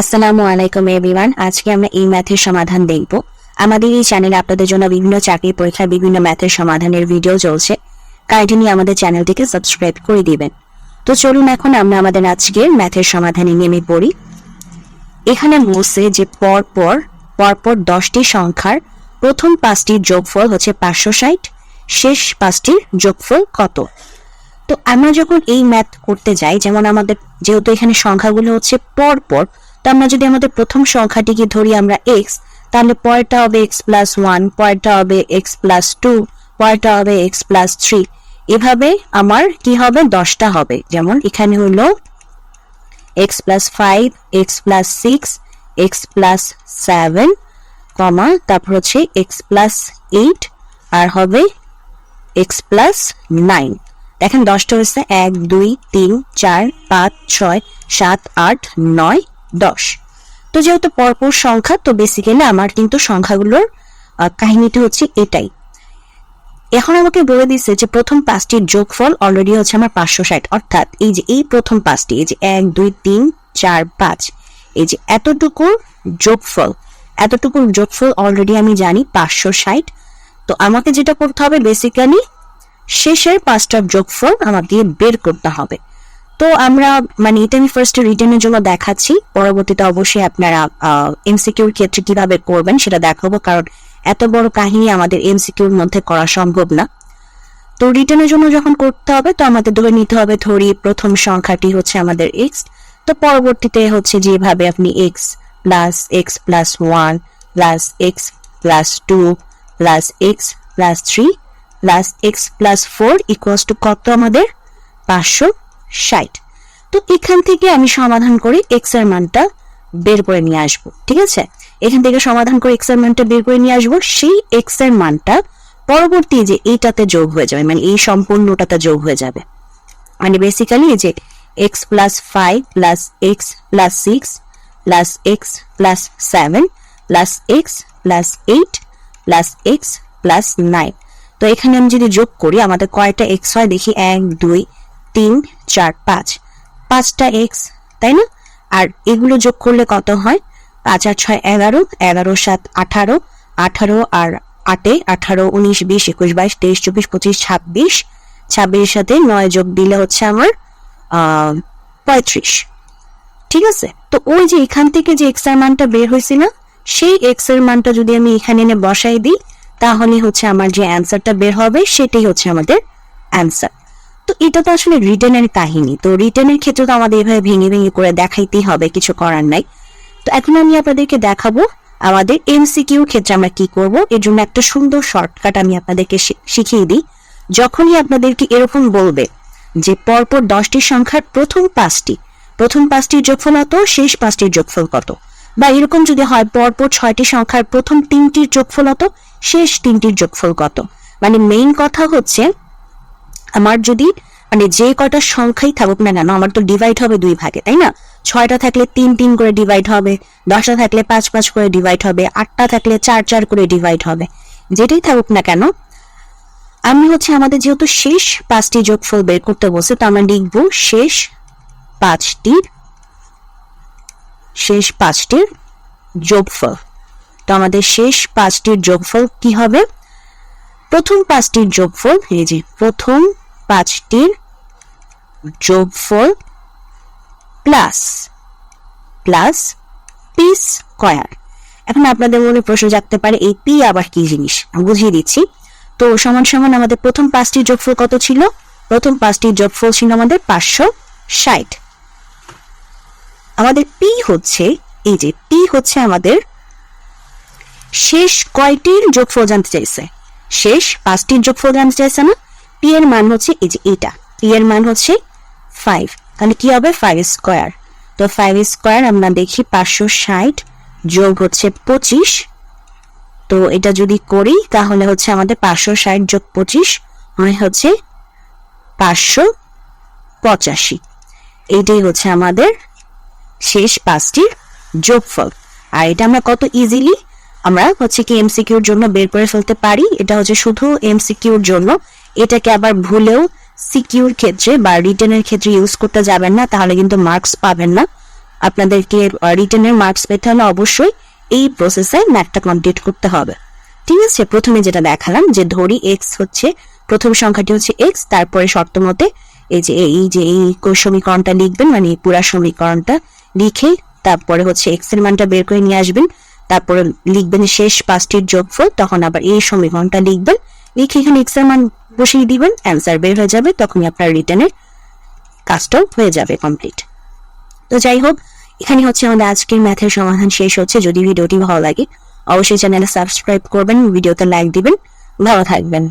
আসসালামু আলাইকুম এভরিওয়ান আজকে আমরা এই ম্যাথের সমাধান দেখব। আমাদের এই চ্যানেলে আপনাদের জন্য বিভিন্ন চাকরি পরীক্ষার বিভিন্ন ম্যাথের সমাধানের ভিডিও চলছে। কাইন্ডলি আমাদের চ্যানেলটিকে সাবস্ক্রাইব করে দিবেন। তো চলুন এখন আমরা আমাদের আজকের ম্যাথের সমাধানে নেমে পড়ি। এখানে বলছে যে পর পর পরপর দশটি সংখ্যার প্রথম পাঁচটির যোগফল হচ্ছে পাঁচশো ষাট, শেষ পাঁচটির যোগফল কত? তো আমরা যখন এই ম্যাথ করতে যাই, যেমন আমাদের যেহেতু এখানে সংখ্যাগুলো হচ্ছে পর পর তো আমরা যদি আমাদের প্রথম সংখ্যাটিকে ধরি আমরা এক্স তাহলে পরেরটা হবে এক্স প্লাস ওয়ান পরেরটা হবে এক্স প্লাস টু পরেরটা হবে এক্স প্লাস থ্রি এভাবে আমার কি হবে? দশটা হবে। যেমন এখানে হলো x plus five x plus six x plus seven comma, তারপর হচ্ছে এক্স প্লাস এইট আর হবে এক্স প্লাস নাইন দেখেন দশটা হচ্ছে এক, দুই, তিন, চার, পাঁচ, ছয়, সাত, আট, নয় দশ। তো যেহেতু পরপর সংখ্যা, তো বেসিক্যালি আমার কিন্তু সংখ্যাগুলোর কাহিনীটি হচ্ছে এটাই। এখন আমাকে বলে দিচ্ছে যে প্রথম পাঁচটির যোগফল অলরেডি হচ্ছে আমার পাঁচশো ষাট। অর্থাৎ এই যে এই প্রথম পাঁচটি, এই যে এক, দুই, তিন, চার, পাঁচ, এই যে এতটুকুর যোগফল এতটুকুর যোগফল অলরেডি আমি জানি পাঁচশো ষাট। তো আমাকে যেটা করতে হবে বেসিক্যালি শেষের পাঁচটার যোগফল আমাকে বের করতে হবে। তো আমরা মানে এটা আমি ফার্স্ট রিটার্নের জন্য দেখাচ্ছি। পরবর্তীতে অবশ্যই আপনারা এমসিকিউর ক্ষেত্রে কীভাবে করবেন সেটা দেখাবো, কারণ এত বড় কাহিনী আমাদের এমসিকিউর মধ্যে করা সম্ভব না। তো রিটার্নের জন্য যখন করতে হবে, তো আমাদের ধরে নিতে হবে, ধরি প্রথম সংখ্যাটি হচ্ছে আমাদের এক্স তো পরবর্তীতে হচ্ছে যেভাবে আপনি x plus x plus one plus x plus two plus x plus three plus x plus four equals to কত আমাদের? পাঁচশো। ষাট। তো এখান থেকে আমি সমাধান করে এক্সের মানটা বের করে নিয়ে আসব, ঠিক আছে? এখান থেকে সমাধান করে এক্সের মানটা বের করে নিয়ে আসব, সেই এক্সের মানটা পরবর্তী যে এইটাতে যোগ হয়ে যাবে মানে এই সম্পূর্ণটাতে যোগ হয়ে যাবে। মানে বেসিক্যালি এই যে x plus five plus x plus six plus x plus seven plus x plus eight plus x plus nine তো এখানে আমি যদি যোগ করি, আমাদের কয়টা এক্স হয়? দেখি এক, দুই তিন, চার, পাঁচ। পাঁচটা এক্স তাই না? আর এগুলো যোগ করলে কত হয়? পাঁচ আর ছয় এগারো এগারো, সাত, আঠারো আঠারো আর আটে, আঠারো, উনিশ, বিশ, একুশ, বাইশ, তেইশ, চব্বিশ, পঁচিশ, ছাব্বিশ। ছাব্বিশের সাথে নয় যোগ দিলে হচ্ছে আমার পঁয়ত্রিশ। ঠিক আছে? তো ওই যে এখান থেকে যে এক্সের মানটা বের হয়েছে না সেই এক্সের মানটা যদি আমি এখানে এনে বসাই দিই, তাহলে হচ্ছে আমার যে অ্যান্সারটা বের হবে, সেটাই হচ্ছে আমাদের অ্যান্সার তো এটা তো আসলে রিটেনের কাহিনী। তো রিটেনের ক্ষেত্রে তো আমাদের এভাবে ভেঙে ভেঙে করে দেখাইতেই হবে, কিছু করার নাই। তো এখন আমি আপনাদেরকে দেখাবো আমাদের এমসিকিউ ক্ষেত্রে আমরা কি করব। এর জন্য একটা সুন্দর শর্টকাট আমি আপনাদেরকে শিখিয়ে দিই। যখনই আপনাদেরকে এরকম বলবে যে পরপর দশটি সংখ্যার প্রথম পাঁচটি, প্রথম পাঁচটির যোগফল কত, শেষ পাঁচটির যোগফল কত? বা এরকম যদি হয় পরপর ছয়টি সংখ্যার প্রথম তিনটির যোগফল কত, শেষ তিনটির যোগফল কত? মানে মেইন কথা হচ্ছে আমার যদি মানে যে কয়টা সংখ্যাই থাকুক না কেন, আমার তো ডিভাইড হবে দুই ভাগে, তাই না? ছয়টা থাকলে তিন তিন করে ডিভাইড হবে, দশটা থাকলে পাঁচ পাঁচ করে ডিভাইড হবে, আটটা থাকলে চার চার করে ডিভাইড হবে। যেটাই থাকুক না কেন, আমি হচ্ছে আমাদের যেহেতু শেষ পাঁচটি যোগফল বের করতে বলছে, তো আমরা লিখব শেষ পাঁচটির শেষ পাঁচটির যোগফল। তো আমাদের শেষ পাঁচটির যোগফল কি হবে? প্রথম পাঁচটির যোগফল, এই যে প্রথম পাঁচটির যোগফল প্লাস প্লাস পি স্কয়ার এখন আপনাদের মনে প্রশ্ন জাগতে পারে, এই পি আবার কি জিনিস? বুঝিয়ে দিচ্ছি। তো সমান সমান আমাদের প্রথম পাঁচটির যোগফল কত ছিল? প্রথম পাঁচটির যোগফল ছিল আমাদের পাঁচশো ষাট। আমাদের পি হচ্ছে, এই যে পি হচ্ছে আমাদের শেষ কয়টির যোগফল জানতে চাইছে? শেষ পাঁচটির যোগফল জানতে চাইছে না? পি এর মান হচ্ছে এই যে এটা পি এর মান হচ্ছে ফাইভ তাহলে কি হবে? ফাইভ স্কোয়ার তো ফাইভ স্কোয়ার আমরা দেখি পাঁচশো ষাট যোগ হচ্ছে পঁচিশ। তো এটা যদি করি, তাহলে হচ্ছে আমাদের পাঁচশো ষাট যোগ পঁচিশ হয় হচ্ছে পাঁচশো পঁচাশি। এইটাই হচ্ছে আমাদের শেষ পাঁচটির যোগফল। আর এটা আমরা কত ইজিলি আমরা হচ্ছে কি এমসিকিউর জন্য বের করে ফেলতে পারি? এটা হচ্ছে শুধু এমসিকিউর জন্য। এটাকে আবার ভুলেও সিকিউর ক্ষেত্রে বা রিটেনের ক্ষেত্রে ইউজ করতে যাবেন না, তাহলে কিন্তু মার্কস পাবেন না। আপনাদেরকে রিটার্নের মার্কস পেতে হলে অবশ্যই এই প্রসেসে ম্যাথটা কমপ্লিট করতে হবে। ঠিক আছে, প্রথমে যেটা দেখালাম যে ধরি এক্স হচ্ছে, প্রথম সংখ্যাটি হচ্ছে এক্স তারপরে শর্ত মতে এই যে এই যে, এই সমীকরণটা লিখবেন মানে পুরা সমীকরণটা লিখে তারপরে হচ্ছে এক্সের মানটা বের করে নিয়ে আসবেন। তারপরে লিখবেন শেষ পাঁচটির যোগফল, তখন আবার এই সমীকরণটা লিখবেন। লিখে এখানে এক্সের মান বসিয়ে দিবেন অ্যান্সার বের হয়ে যাবে, তখনই আপনার রিটার্নের কাজটাও হয়ে যাবে কমপ্লিট তো যাই হোক এখানে হচ্ছে আমাদের আজকের ম্যাথের সমাধান শেষ হচ্ছে। যদি ভিডিওটি ভালো লাগে, অবশ্যই চ্যানেলে সাবস্ক্রাইব করবেন ভিডিওতে লাইক দিবেন, ভালো থাকবেন।